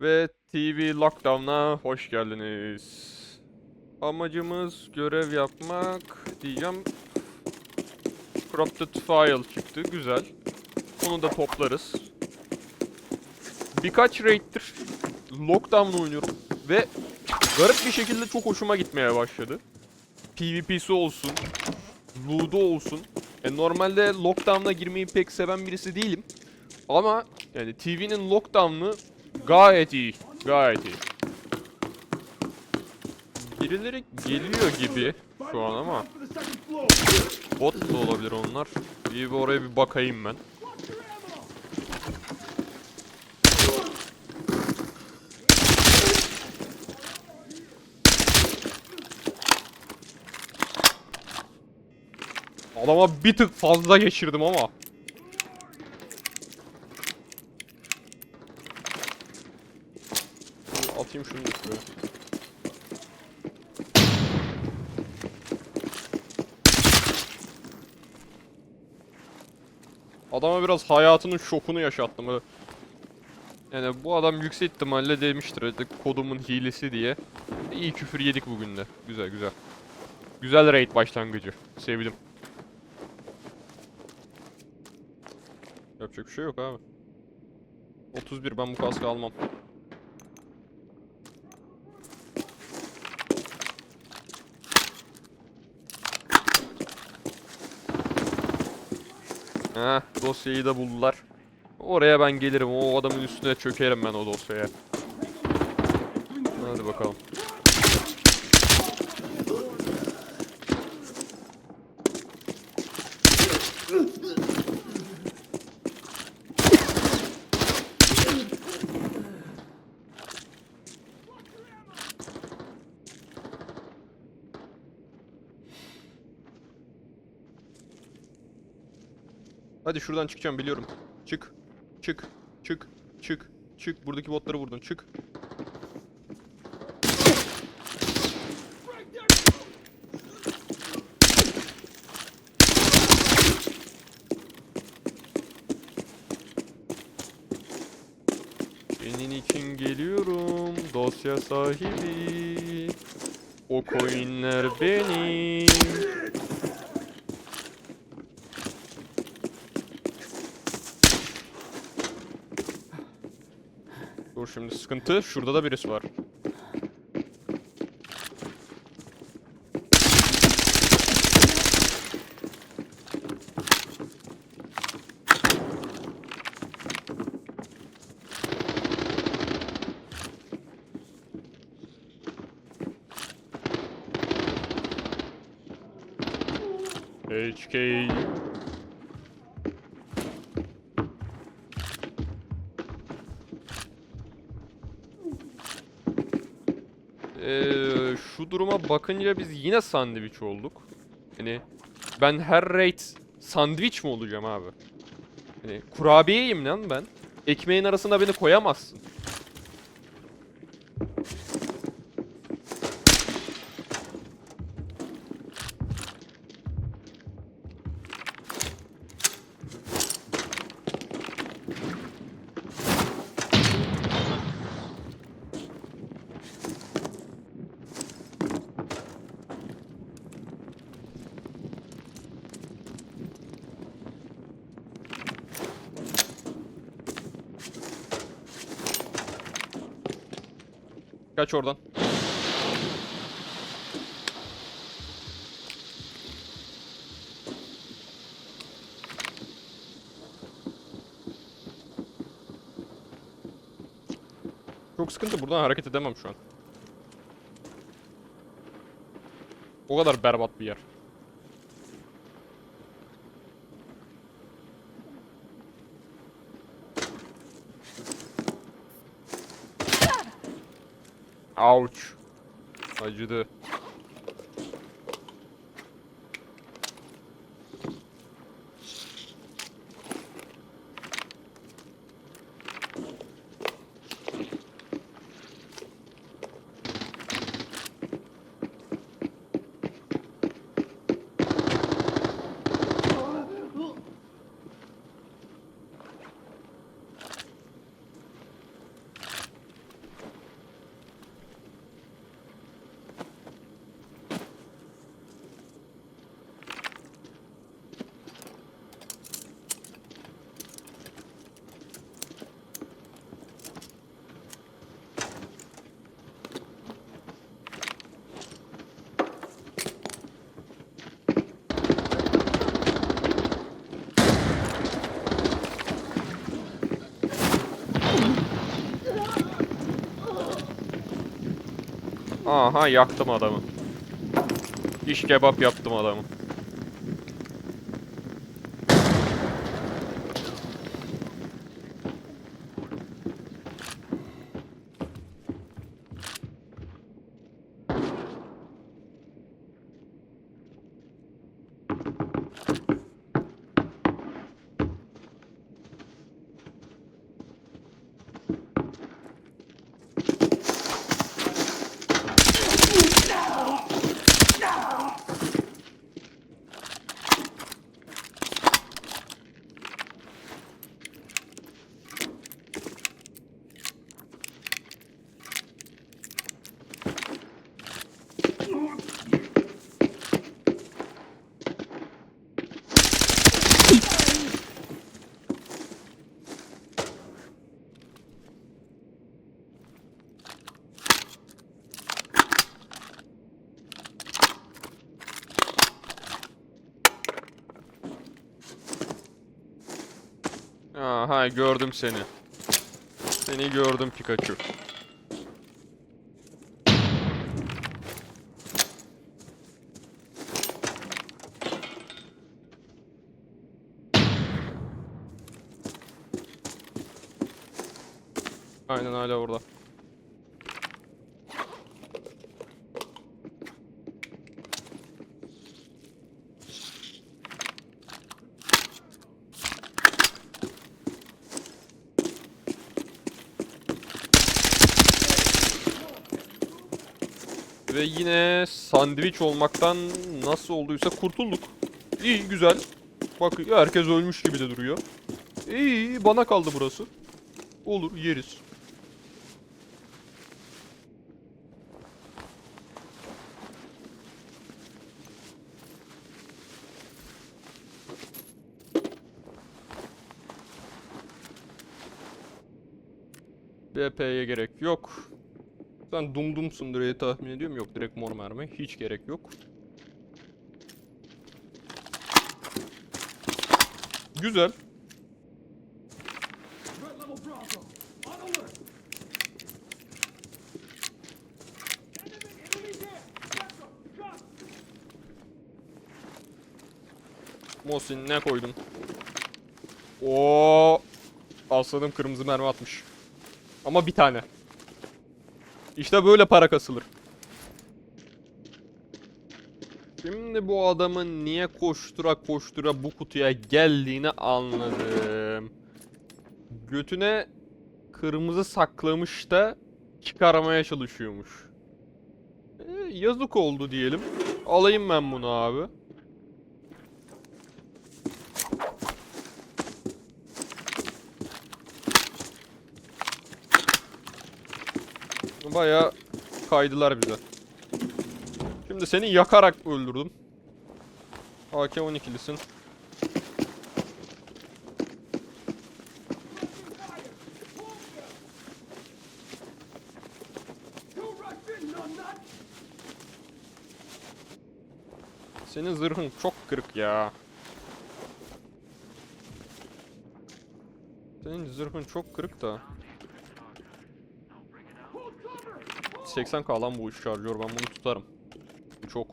Ve TV Lockdown'a hoş geldiniz. Amacımız görev yapmak diyeceğim. Corrupted File çıktı. Güzel. Onu da toplarız. Birkaç raid'tir Lockdown oynuyorum ve garip bir şekilde çok hoşuma gitmeye başladı. PvP'si olsun, Ludo olsun. E, normalde Lockdown'a girmeyi pek seven birisi değilim. Ama yani TV'nin Lockdown'ı gayet iyi. Gayet iyi. Birileri geliyor gibi şu an ama bot da olabilir onlar. İyi bir oraya bir bakayım ben. Adama bir tık fazla geçirdim ama. Atayım şunu da şuraya. Adama biraz hayatının şokunu yaşattım. Böyle. Yani bu adam yüksek ihtimalle demiştir kodumun hilesi diye. İyi küfür yedik bugün de. Güzel güzel. Güzel raid başlangıcı. Sevdim. Yapacak bir şey yok abi. 31 ben bu kaskı almam. Heh, dosyayı da buldular. Oraya ben gelirim. O adamın üstüne çökerim ben o dosyaya. Hadi bakalım. Hadi şuradan çıkacağım biliyorum. Çık. Çık. Çık. Çık. Çık. Buradaki botları vurdun. Çık. Senin için geliyorum dosya sahibi. O coinler benim. Şimdi sıkıntı. Şurada da birisi var. HK Ee, şu duruma bakınca biz yine sandviç olduk. Hani ben her raid sandviç mi olacağım abi? Hani kurabiyeyim lan ben. Ekmeğin arasına beni koyamazsın. Kaç oradan. Çok sıkıntı buradan hareket edemem şu an. O kadar berbat bir yer. Ouch. Acıdı. Aha yaktım adamı. İş kebap yaptım adamı. Aha gördüm seni. Seni gördüm Pikachu. Aynen hala orada. Ve yine sandviç olmaktan nasıl olduysa kurtulduk. İyi güzel. Bak herkes ölmüş gibi de duruyor. İyi bana kaldı burası. Olur yeriz. BP'ye gerek yok. Sen dumdumsundur diye tahmin ediyorum. Yok direkt mor mermi. Hiç gerek yok. Güzel. Mosin ne koydun? Oo, aslanım kırmızı mermi atmış. Ama bir tane. İşte böyle para kasılır. Şimdi bu adamın niye koştura koştura bu kutuya geldiğini anladım. Götüne kırmızı saklamış da çıkarmaya çalışıyormuş. E, yazık oldu diyelim. Alayım ben bunu abi. Bayağı kaydılar bize. Şimdi seni yakarak öldürdüm. AK-12'lisin. Senin zırhın çok kırık ya. Senin zırhın çok kırık da. 80k lan bu şarjör ben bunu tutarım. Çok.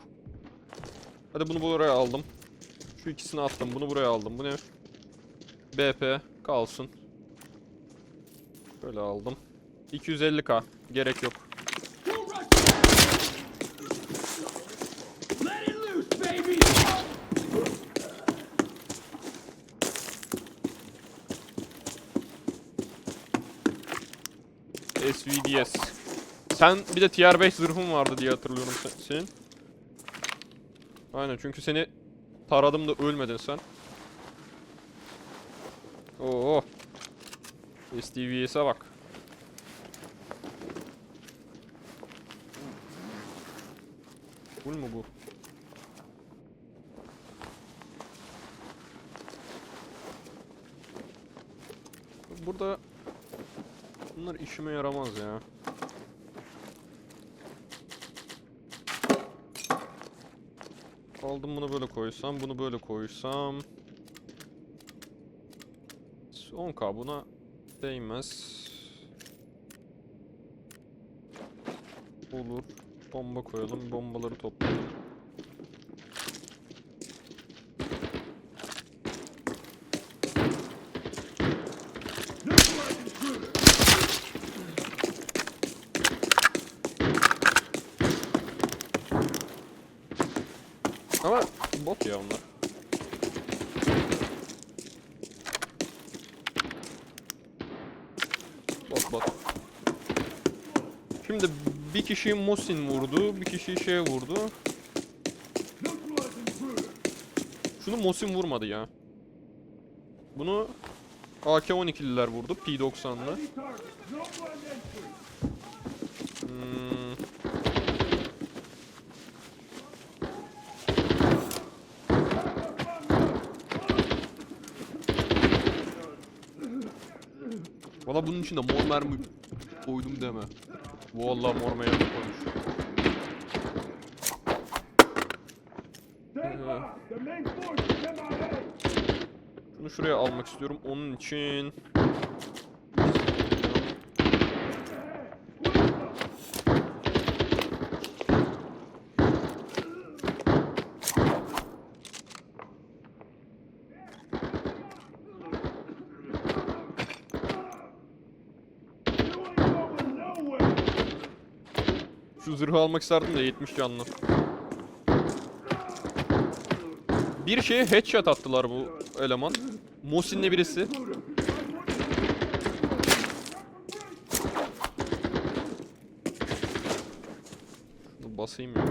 Hadi bunu buraya aldım. Şu ikisini attım bunu buraya aldım. Bu ne? BP kalsın. Böyle aldım. 250k gerek yok. SVDS. Sen bir de tier 5 zırhın vardı diye hatırlıyorum se- senin. Aynen çünkü seni taradım da ölmedin sen. Oo. SDVS'e bak. Full mu bu? Burada bunlar işime yaramaz ya. Aldım bunu böyle koysam, bunu böyle koysam. 10k buna değmez. Olur. Bomba koyalım, bombaları toplayalım. Ama bot ya onlar. Bot bot. Şimdi bir kişiyi Mosin vurdu, bir kişiyi şey vurdu. Şunu Mosin vurmadı ya. Bunu AK-12'liler vurdu, P90'lı. Valla bunun içinde mor mermi koydum deme. Vallahi mor mermi koymuş. MIA! Şunu şuraya almak istiyorum. Onun için... Şu zırhı almak isterdim de 70 canlı. Bir şeye headshot attılar bu eleman. Mosin'le birisi. Şunu basayım ya.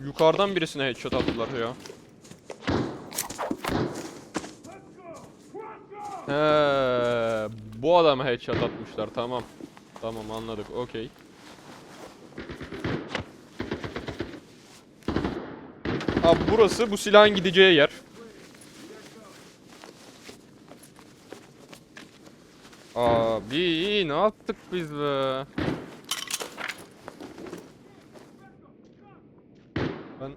Yukarıdan birisine headshot attılar ya. He, bu adama headshot atmışlar tamam. Tamam anladık okey. Abi burası bu silahın gideceği yer. Abi ne yaptık biz be? Ben!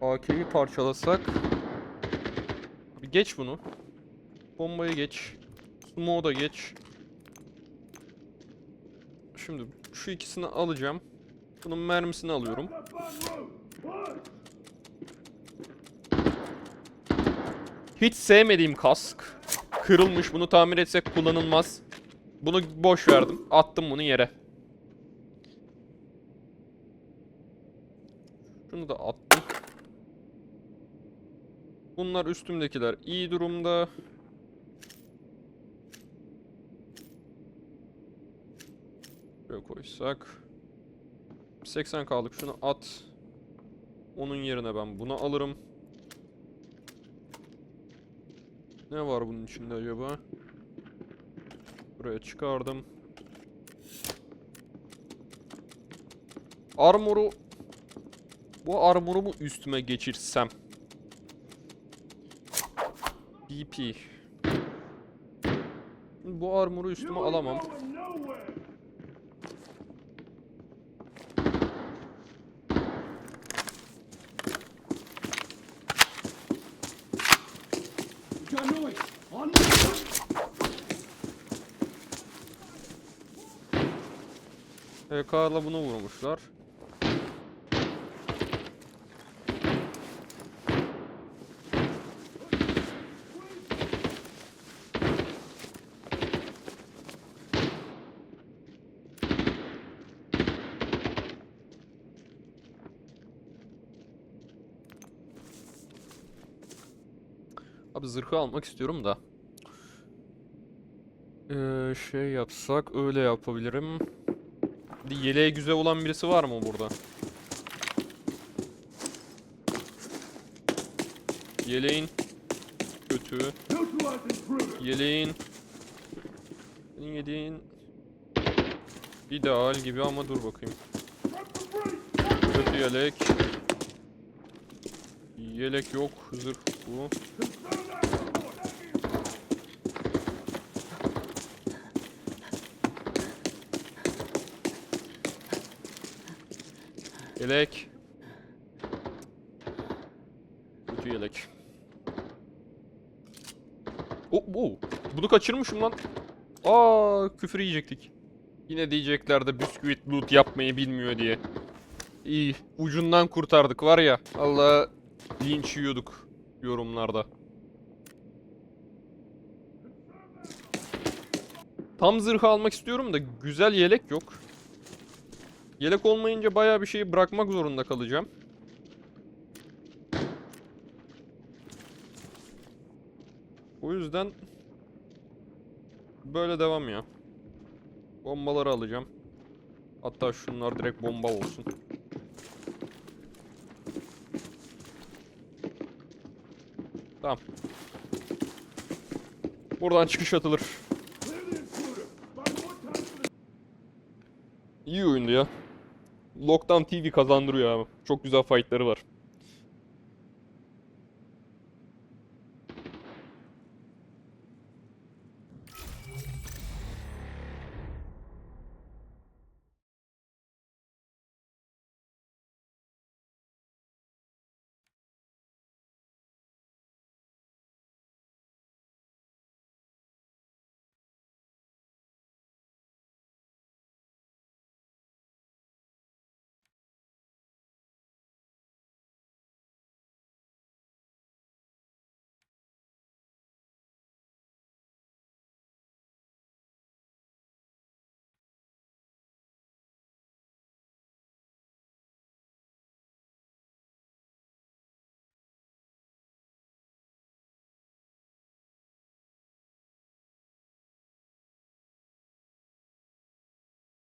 AK'yi parçalasak Bir geç bunu Bombayı geç Smoke'u da geç Şimdi şu ikisini alacağım Bunun mermisini alıyorum! Hiç sevmediğim kask. Kırılmış bunu tamir etsek kullanılmaz. Bunu boş verdim Attım bunu yere. Şunu da attım. Bunlar üstümdekiler iyi durumda. Şöyle koysak 80 kaldık şunu at Onun yerine ben bunu alırım Ne var bunun içinde acaba? Buraya çıkardım. Armoru Bu armorumu üstüme geçirsem. BP. Bu armoru üstüme alamam. HK'la bunu vurmuşlar. Abi zırhı almak istiyorum da. Ee, şey yapsak öyle yapabilirim. Bir yeleği güzel olan birisi var mı burada? Yeleğin kötü. Yeleğin senin yediğin ideal gibi ama dur bakayım. Kötü yelek. Yelek yok, zırh bu. Yelek. Kötü yelek. Oh, oh. Bunu kaçırmışım lan. Aa, küfür yiyecektik. Yine diyecekler de bisküvit loot yapmayı bilmiyor diye. İyi. Ucundan kurtardık var ya. Allah linç yiyorduk yorumlarda. Tam zırh almak istiyorum da güzel yelek yok. Yelek olmayınca bayağı bir şeyi bırakmak zorunda kalacağım. O yüzden böyle devam ya. Bombaları alacağım. Hatta şunlar direkt bomba olsun. Tamam. Buradan çıkış atılır. İyi oyundu ya. Lockdown TV kazandırıyor abi. Çok güzel fightları var.